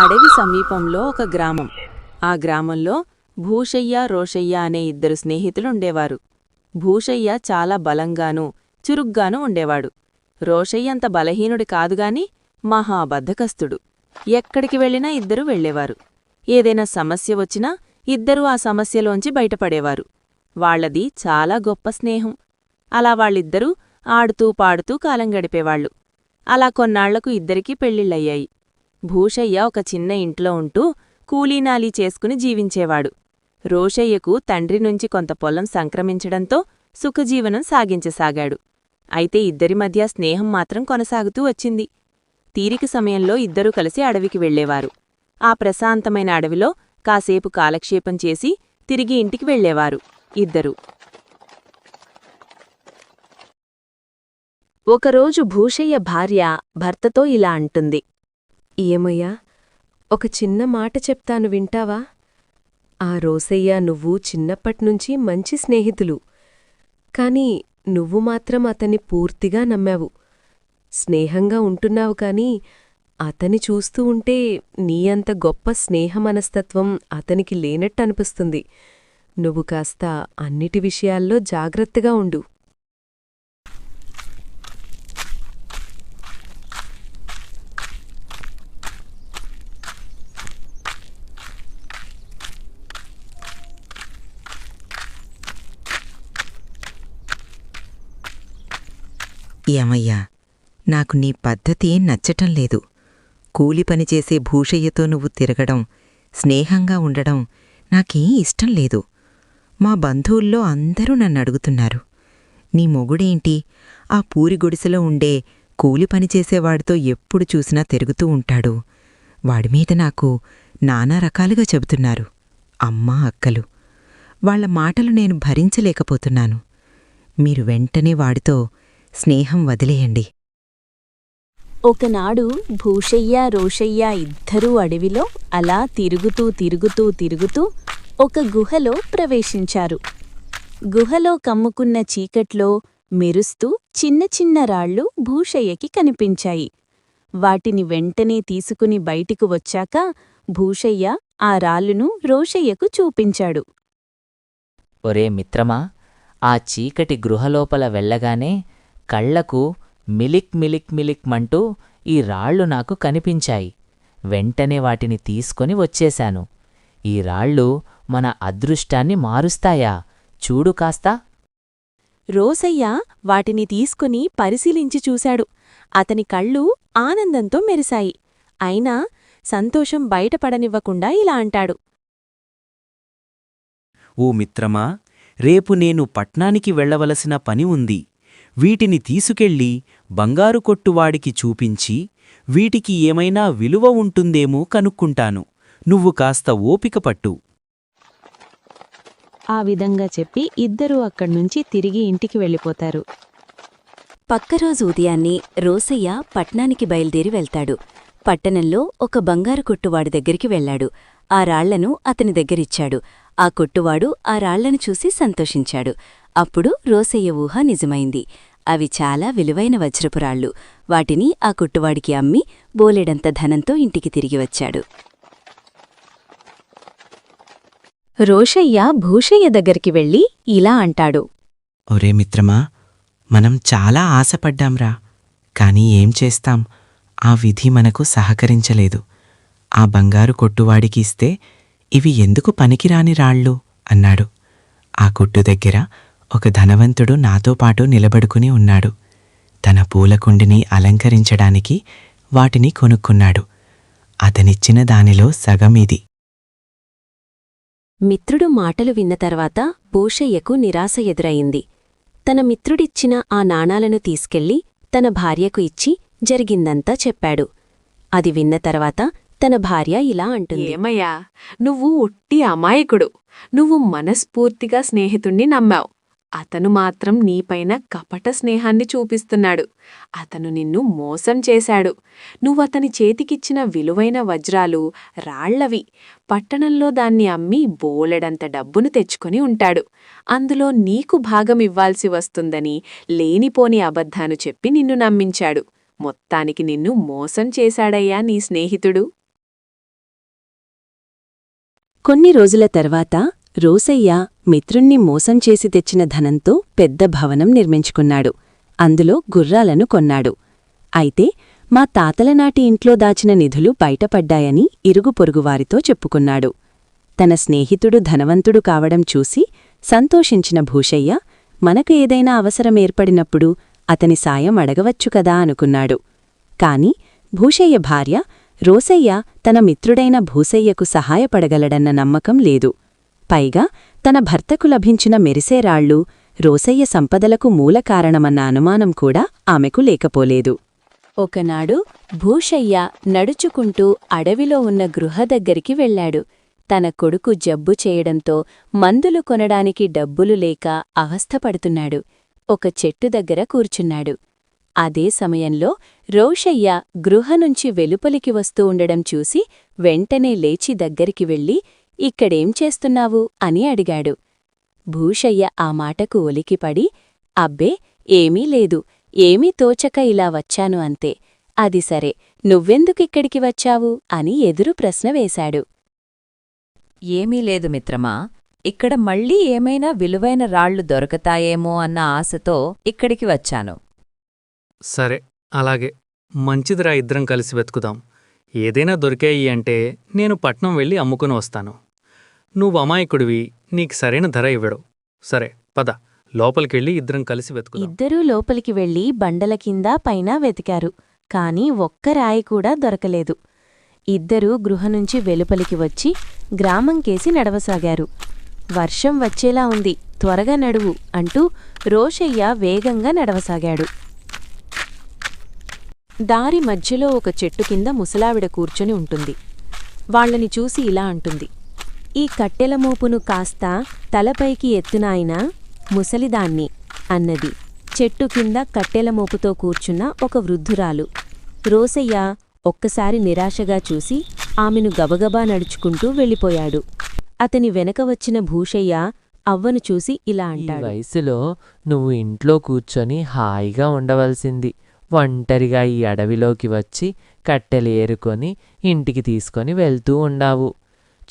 అడవి సమీపంలో ఒక గ్రామం. ఆ గ్రామంలో భూషయ్య రోషయ్య అనే ఇద్దరు స్నేహితులుండేవారు. భూషయ్య చాలా బలంగానూ చురుగ్గానూ ఉండేవాడు. రోషయ్యంత బలహీనుడి కాదుగాని మహాబద్ధకస్తుడు ఎక్కడికి వెళ్ళినా ఇద్దరూ వెళ్ళేవారు. ఏదైనా సమస్య వచ్చినా ఇద్దరూ ఆ సమస్యలోంచి బయటపడేవారు. వాళ్ళది చాలా గొప్ప స్నేహం. అలా వాళ్ళిద్దరూ ఆడుతూ పాడుతూ కాలం గడిపేవాళ్ళు అలా కొన్నాళ్ళకు ఇద్దరికీ పెళ్ళిళ్ళయ్యాయి. భూషయ్య ఒక చిన్న ఇంట్లో ఉంటూ కూలీనాలీ చేసుకుని జీవించేవాడు. రోషయ్యకు తండ్రి నుంచి కొంత పొలం సంక్రమించడంతో సుఖజీవనం సాగించసాగాడు. అయితే ఇద్దరి మధ్య స్నేహం మాత్రం కొనసాగుతూ వచ్చింది. తీరిక సమయంలో ఇద్దరూ కలిసి అడవికి వెళ్ళేవారు ఆ ప్రశాంతమైన అడవిలో కాసేపు కాలక్షేపం చేసి తిరిగి ఇంటికి వెళ్ళేవారు ఇద్దరు. ఒకరోజు భూషయ్య భార్య భర్తతో ఇలా అంటుంది. ఏమయ్యా ఒక చిన్న మాట చెప్తాను వింటావా? ఆ రోసయ్య నువ్వు చిన్నప్పట్నుంచి మంచి స్నేహితులు. కాని నువ్వు మాత్రం అతన్ని పూర్తిగా నమ్మావు. స్నేహంగా ఉంటున్నావు కాని అతని చూస్తూ ఉంటే నీ అంత గొప్ప స్నేహ మనస్తత్వం అతనికి లేనట్టనిపిస్తుంది నువ్వు కాస్త అన్నిటి విషయాల్లో జాగ్రత్తగా ఉండు. ఏమయ్యా? నాకు నీ పద్ధతి నచ్చటం లేదు. కూలి పనిచేసే భూషయ్యతో నువ్వు తిరగడం స్నేహంగా ఉండడం నాకేం ఇష్టం లేదు. మా బంధువుల్లో అందరూ నన్ను అడుగుతున్నారు నీ మొగుడేంటి? ఆ పూరి గుడిసెలో ఉండే కూలి పనిచేసేవాడితో ఎప్పుడు చూసినా తిరుగుతూ ఉంటాడు. వాడిమీద నాకు నానా రకాలుగా చెబుతున్నారు. అమ్మా అక్కలు! వాళ్ళ మాటలు నేను భరించలేకపోతున్నాను. మీరు వెంటనే వాడితో స్నేహం వదిలేయండి. ఒకనాడు భూషయ్య రోషయ్య ఇద్దరూ అడవిలో అలా తిరుగుతూ తిరుగుతూ తిరుగుతూ ఒక గుహలో ప్రవేశించారు. గుహలో కమ్ముకున్న చీకట్లో మెరుస్తూ చిన్న చిన్న రాళ్ళు భూషయ్యకి కనిపించాయి. వాటిని వెంటనే తీసుకుని బయటికి వచ్చాక భూషయ్య ఆ రాళ్ళును రోషయ్యకు చూపించాడు. ఒరే మిత్రమా ఆ చీకటి గృహలోపల వెళ్ళగానే కళ్ళకు మిలిక్ మిలిక్ మిలిక్ మంటూ ఈ రాళ్ళు నాకు కనిపించాయి. వెంటనే వాటిని తీసుకొని వచ్చేశాను. ఈ రాళ్ళు మన అదృష్టాన్ని మారుస్తాయా? చూడు కాస్తా. రోసయ్య వాటిని తీసుకుని పరిశీలించి చూశాడు. అతని కళ్ళు ఆనందంతో మెరిశాయి. అయినా సంతోషం బయటపడనివ్వకుండా ఇలా అంటాడు. ఓ మిత్రమా రేపు నేను పట్నానికి వెళ్ళవలసిన పని ఉంది. వీటిని తీసుకెళ్ళి బంగారు కొట్టువాడికి చూపించి వీటికి ఏమైనా విలువ ఉంటుందేమో కనుక్కుంటాను. నువ్వు కాస్త ఓపిక పట్టు. ఆ విధంగా చెప్పి ఇద్దరూ అక్కడ్నుంచి తిరిగి ఇంటికి వెళ్ళిపోతారు. పక్కరోజు ఉదయాన్నే రోసయ్య పట్నానికి బయలుదేరి వెళ్తాడు. పట్టణంలో ఒక బంగారు కొట్టువాడి దగ్గరికి వెళ్ళాడు. ఆ రాళ్ళను అతని దగ్గరిచ్చాడు. ఆ కొట్టువాడు ఆ రాళ్ళను చూసి సంతోషించాడు. అప్పుడు రోసయ్య ఊహ నిజమైంది. అవి చాలా విలువైన వజ్రపురాళ్ళు. వాటిని ఆ కొట్టువాడికి అమ్మి బోలెడంత ధనంతో ఇంటికి తిరిగి వచ్చాడు. రోషయ్య భూషయ్య దగ్గరికి వెళ్ళి ఇలా అంటాడు. ఒరే మిత్రమా మనం చాలా ఆశపడ్డాంరా. కాని ఏం చేస్తాం? ఆ విధి మనకు సహకరించలేదు. ఆ బంగారు కొట్టువాడికి ఇస్తే ఇవి ఎందుకు పనికిరాని రాళ్ళు? అన్నాడు. ఆ కొట్టు దగ్గర ఒక ధనవంతుడు నాతో పాటు నిలబడుకుని ఉన్నాడు. తన పూలకుండిని అలంకరించడానికి వాటిని కొనుక్కున్నాడు. అతనిచ్చిన దానిలో సగం ఇది. మిత్రుడు మాటలు విన్న తర్వాత భూషయ్యకు నిరాశ ఎదురయింది తన మిత్రుడిచ్చిన ఆ నాణాలను తీసుకెళ్ళి తన భార్యకు ఇచ్చి జరిగిందంతా చెప్పాడు. అది విన్న తర్వాత తన భార్య ఇలా అంటుంది. ఏమయ్యా నువ్వు ఒట్టి అమాయకుడు. నువ్వు మనస్ఫూర్తిగా స్నేహితుణ్ణి నమ్మావు. అతను మాత్రం నీపైన కపట స్నేహాన్ని చూపిస్తున్నాడు. అతను నిన్ను మోసం చేశాడు. నువ్వతని చేతికిచ్చిన విలువైన వజ్రాలు రాళ్ళవి పట్టణంలో దాన్ని అమ్మి బోలెడంత డబ్బును తెచ్చుకొని ఉంటాడు. అందులో నీకు భాగం ఇవ్వాల్సి వస్తుందని లేనిపోని అబద్ధాను చెప్పి నిన్ను నమ్మించాడు. మొత్తానికి నిన్ను మోసం చేశాడయ్యా నీ స్నేహితుడు. కొన్ని రోజుల తర్వాత రోసయ్య మిత్రుణ్ణి మోసం చేసి తెచ్చిన ధనంతో పెద్ద భవనం నిర్మించుకున్నాడు. అందులో గుర్రాలను కొన్నాడు. అయితే మా తాతలనాటి ఇంట్లో దాచిన నిధులు బయటపడ్డాయని ఇరుగు పొరుగువారితో చెప్పుకున్నాడు. తన స్నేహితుడు ధనవంతుడు కావడం చూసి సంతోషించిన భూషయ్య మనకు ఏదైనా అవసరం ఏర్పడినప్పుడు అతని సాయం అడగవచ్చు కదా అనుకున్నాడు. కాని భూషయ్య భార్య రోసయ్య తన మిత్రుడైన భూసయ్యకు సహాయపడగలడన్న నమ్మకం లేదు. పైగా తన భర్తకు లభించిన మెరిసేరాళ్ళు రోసయ్య సంపదలకు మూల కారణమన్న అనుమానం కూడా ఆమెకు లేకపోలేదు. ఒకనాడు భూషయ్య నడుచుకుంటూ అడవిలో ఉన్న గృహ దగ్గరికి వెళ్ళాడు. తన కొడుకు జబ్బు చేయడంతో మందులు కొనడానికి డబ్బులు లేక అవస్థపడుతున్నాడు. ఒక చెట్టు దగ్గర కూర్చున్నాడు. అదే సమయంలో రోషయ్య గృహ నుంచి వెలుపలికి వస్తూ ఉండడం చూసి వెంటనే లేచి దగ్గరికి వెళ్ళి ఇక్కడేం చేస్తున్నావు? అని అడిగాడు. భూషయ్య ఆ మాటకు ఒలికిపడి అబ్బే ఏమీ లేదు. ఏమీ తోచక ఇలా వచ్చాను అంతే. అది సరే నువ్వెందుకిక్కడికి వచ్చావు? అని ఎదురు ప్రశ్న వేశాడు. ఏమీ లేదు మిత్రమా ఇక్కడ మళ్ళీ ఏమైనా విలువైన రాళ్ళు దొరకతాయేమో అన్న ఆశతో ఇక్కడికి వచ్చాను. సరే అలాగే. మంచిదిరా ఇద్దరం కలిసి వెతుకుదాం. ఏదైనా దొరికాయి అంటే నేను పట్నం వెళ్ళి అమ్ముకుని వస్తాను. నువ్వు అమాయకుడివి నీకు సరైన ధర ఇవ్వడు. సరే పద. లోపలికెళ్ళి ఇద్దరం కలిసి వెతుకు ఇద్దరూ లోపలికి వెళ్ళి బండల కింద పైన వెతికారు. కాని ఒక్క రాయి కూడా దొరకలేదు. ఇద్దరూ గృహ నుంచి వెలుపలికి వచ్చి గ్రామం కేసి నడవసాగారు. వర్షం వచ్చేలా ఉంది త్వరగా నడువు అంటూ రోషయ్య వేగంగా నడవసాగాడు. దారి మధ్యలో ఒక చెట్టు కింద ముసలావిడ కూర్చొని ఉంటుంది. వాళ్ళని చూసి ఇలా అంటుంది. ఈ కట్టెల మోపును కాస్త తలపైకి ఎత్తునాయినా ముసలిదాన్ని అన్నది. చెట్టు కింద కట్టెల మోపుతో కూర్చున్న ఒక వృద్ధురాలు. రోసయ్య ఒక్కసారి నిరాశగా చూసి ఆమెను గబగబా నడుచుకుంటూ వెళ్ళిపోయాడు. అతని వెనక వచ్చిన భూషయ్య అవ్వను చూసి ఇలా అంటాడు. వయసులో నువ్వు ఇంట్లో కూర్చొని హాయిగా ఉండవలసింది. ఒంటరిగా ఈ అడవిలోకి వచ్చి కట్టెలు ఏరుకొని ఇంటికి తీసుకొని వెళ్తూ ఉండావు.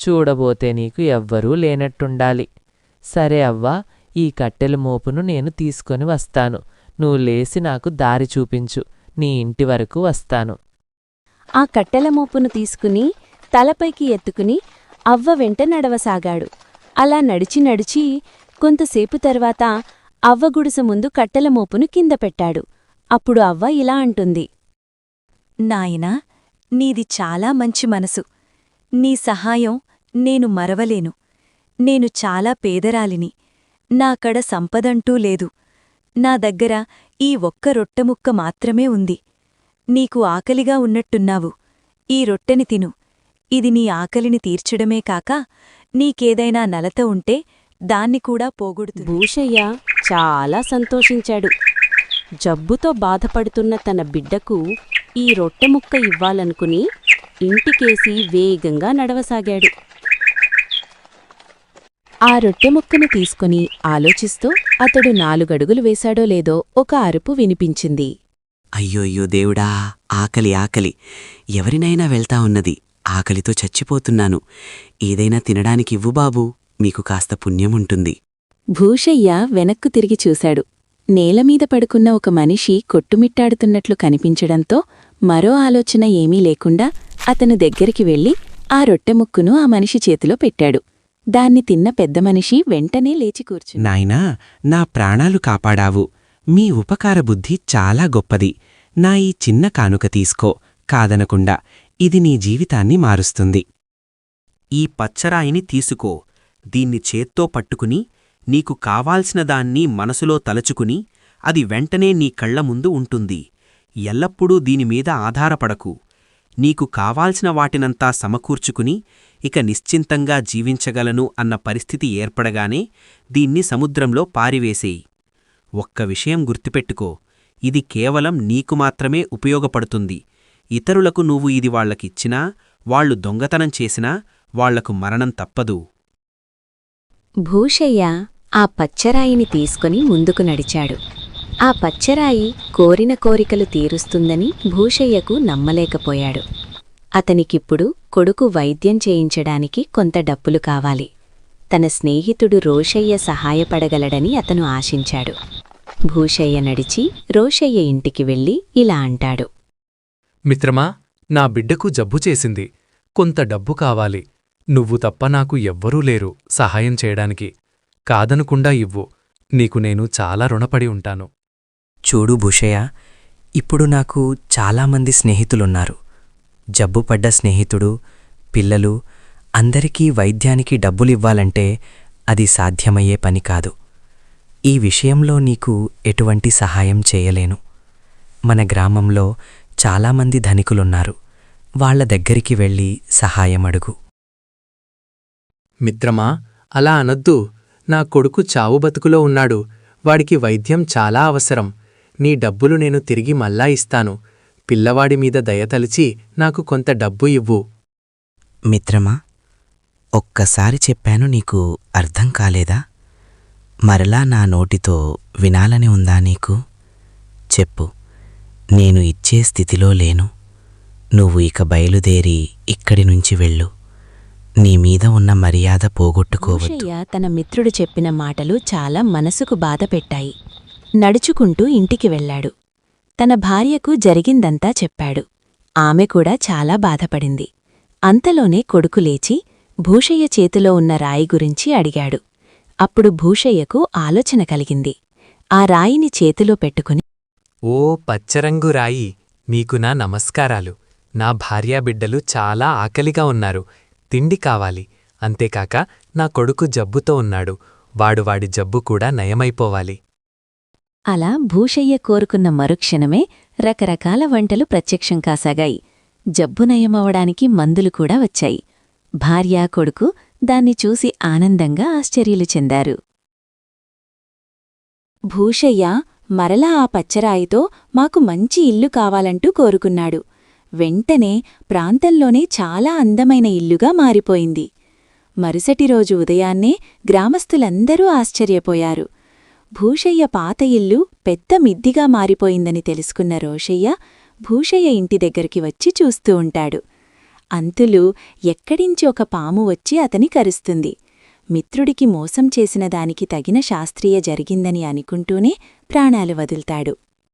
చూడబోతే నీకు ఎవ్వరూ లేనట్టుండాలి. సరే అవ్వా ఈ కట్టెల మోపును నేను తీసుకొని వస్తాను. నువ్వు లేసి నాకు దారి చూపించు. నీ ఇంటి వరకు వస్తాను. ఆ కట్టెల మోపును తీసుకుని తలపైకి ఎత్తుకుని అవ్వ వెంట నడవసాగాడు. అలా నడిచి నడిచి కొంతసేపు తర్వాత అవ్వ గుడిసె ముందు కట్టెల మోపును కింద పెట్టాడు. అప్పుడు అవ్వ ఇలా అంటుంది. నాయనా నీది చాలా మంచి మనసు. నీ సహాయం నేను మరవలేను. నేను చాలా పేదరాలిని. నాకడ సంపదంటూ లేదు. నా దగ్గర ఈ ఒక్క రొట్టెముక్క మాత్రమే ఉంది. నీకు ఆకలిగా ఉన్నట్టున్నావు. ఈ రొట్టెని తిను. ఇది నీ ఆకలిని తీర్చడమే కాక నీకేదైనా నలత ఉంటే దాన్ని కూడా పోగొడుతుంది భూషయ్య చాలా సంతోషించాడు. జబ్బుతో బాధపడుతున్న తన బిడ్డకు ఈ రొట్టెముక్క ఇవ్వాలనుకుని ఇంటికేసి వేగంగా నడవసాగాడు. ఆ రొట్టె ముక్కను తీసుకుని ఆలోచిస్తూ అతడు నాలుగడుగులు వేశాడో లేదో ఒక అరుపు వినిపించింది. అయ్యోయ్యో దేవుడా ఆకలి ఆకలి. ఎవరినైనా వెళ్తా ఉన్నది. ఆకలితో చచ్చిపోతున్నాను. ఏదైనా తినడానికి ఇవ్వు బాబూ. మీకు కాస్త పుణ్యముంటుంది. భూషయ్య వెనక్కు తిరిగి చూశాడు. నేలమీద పడుకున్న ఒక మనిషి కొట్టుమిట్టాడుతున్నట్లు కనిపించడంతో మరో ఆలోచన ఏమీ లేకుండా అతను దగ్గరికి వెళ్ళి ఆ రొట్టె ముక్కును ఆ మనిషి చేతిలో పెట్టాడు. దాన్ని తిన్న పెద్ద మనిషి వెంటనే లేచి నాయనా నా ప్రాణాలు కాపాడావు. మీ ఉపకార బుద్ధి చాలా గొప్పది. నా ఈ చిన్న కానుక తీసుకో కాదనకుండా. ఇది నీ జీవితాన్ని మారుస్తుంది. ఈ పచ్చరాయిని తీసుకో. దీన్ని చేత్తో పట్టుకుని నీకు కావాల్సిన దాన్ని మనసులో తలచుకుని అది వెంటనే నీ కళ్ళ ముందు ఉంటుంది. ఎల్లప్పుడూ దీనిమీద ఆధారపడకు. నీకు కావాల్సిన వాటినంతా సమకూర్చుకుని ఇక నిశ్చింతంగా జీవించగలను అన్న పరిస్థితి ఏర్పడగానే దీన్ని సముద్రంలో పారివేసేయి. ఒక్క విషయం గుర్తుపెట్టుకో ఇది కేవలం నీకు మాత్రమే ఉపయోగపడుతుంది. ఇతరులకు నువ్వు ఇది వాళ్ళకిచ్చినా వాళ్ళు దొంగతనం చేసినా వాళ్ళకు మరణం తప్పదు. భూషయ్య ఆ పచ్చరాయిని తీసుకుని ముందుకు నడిచాడు. ఆ పచ్చరాయి కోరిన కోరికలు తీరుస్తుందని భూషయ్యకు నమ్మలేకపోయాడు. అతనికిప్పుడు కొడుకు వైద్యం చేయించడానికి కొంత డబ్బులు కావాలి. తన స్నేహితుడు రోషయ్య సహాయపడగలడని అతను ఆశించాడు. భూషయ్య నడిచి రోషయ్య ఇంటికి వెళ్ళి ఇలా అంటాడు. మిత్రమా నా బిడ్డకు జబ్బు చేసింది. కొంత డబ్బు కావాలి. నువ్వు తప్ప నాకు ఎవ్వరూ లేరు సహాయం చేయడానికి. కాదనకుండా ఇవ్వు. నీకు నేను చాలా రుణపడి ఉంటాను. చూడు భూషయ్య ఇప్పుడు నాకు చాలామంది స్నేహితులున్నారు. జబ్బుపడ్డ స్నేహితుడు పిల్లలు అందరికీ వైద్యానికి డబ్బులివ్వాలంటే అది సాధ్యమయ్యే పని కాదు. ఈ విషయంలో నీకు ఎటువంటి సహాయం చేయలేను. మన గ్రామంలో చాలామంది ధనికులున్నారు. వాళ్ళ దగ్గరికి వెళ్ళి సహాయం అడుగు. మిత్రమా అలా అనద్దు. నా కొడుకు చావు బతుకులో ఉన్నాడు. వాడికి వైద్యం చాలా అవసరం. నీ డబ్బులు నేను తిరిగి మళ్ళా ఇస్తాను. పిల్లవాడి మీద దయతలిచి నాకు కొంత డబ్బు ఇవ్వు. మిత్రమా ఒక్కసారి చెప్పాను నీకు అర్థం కాలేదా? మరలా నా నోటితో వినాలని ఉందా నీకు? చెప్పు నేను ఇచ్చే స్థితిలో లేను. నువ్వు ఇక బయలుదేరి ఇక్కడి నుంచి వెళ్ళు. నీ మీద ఉన్న మర్యాద పోగొట్టుకోవద్దు. భూషయ్య తన మిత్రుడు చెప్పిన మాటలు చాలా మనసుకు బాధపెట్టాయి నడుచుకుంటూ ఇంటికి వెళ్ళాడు. తన భార్యకు జరిగిందంతా చెప్పాడు. ఆమె కూడా చాలా బాధపడింది. అంతలోనే కొడుకు లేచి భూషయ్య చేతిలో ఉన్న రాయి గురించి అడిగాడు. అప్పుడు భూషయ్యకు ఆలోచన కలిగింది. ఆ రాయిని చేతిలో పెట్టుకుని ఓ పచ్చరంగు రాయి మీకు నా నమస్కారాలు. నా భార్యాబిడ్డలు చాలా ఆకలిగా ఉన్నారు. తిండి కావాలి. అంతేకాక నా కొడుకు జబ్బుతో ఉన్నాడు. వాడు వాడి జబ్బు కూడా నయమైపోవాలి. అలా భూషయ్య కోరుకున్న మరుక్షణమే రకరకాల వంటలు ప్రత్యక్షం కాసాగాయి. జబ్బు నయమవడానికి మందులు కూడా వచ్చాయి. భార్యా కొడుకు దాన్ని చూసి ఆనందంగా ఆశ్చర్యలు చెందారు. భూషయ్య మరలా ఆ పచ్చరాయితో మాకు మంచి ఇల్లు కావాలంటూ కోరుకున్నాడు. వెంటనే ప్రాంతంలోనే చాలా అందమైన ఇల్లుగా మారిపోయింది. మరుసటి రోజు ఉదయాన్నే గ్రామస్థులందరూ ఆశ్చర్యపోయారు. భూషయ్య పాత ఇల్లు పెద్ద మిద్దిగా మారిపోయిందని తెలుసుకున్న రోషయ్య భూషయ్య ఇంటి దగ్గరికి వచ్చి చూస్తూ ఉంటాడు. అంతులు ఎక్కడించి ఒక పాము వచ్చి అతని కరుస్తుంది. మిత్రుడికి మోసం చేసిన దానికి తగిన శాస్త్రీయ జరిగిందని అనుకుంటూనే ప్రాణాలు వదులుతాడు.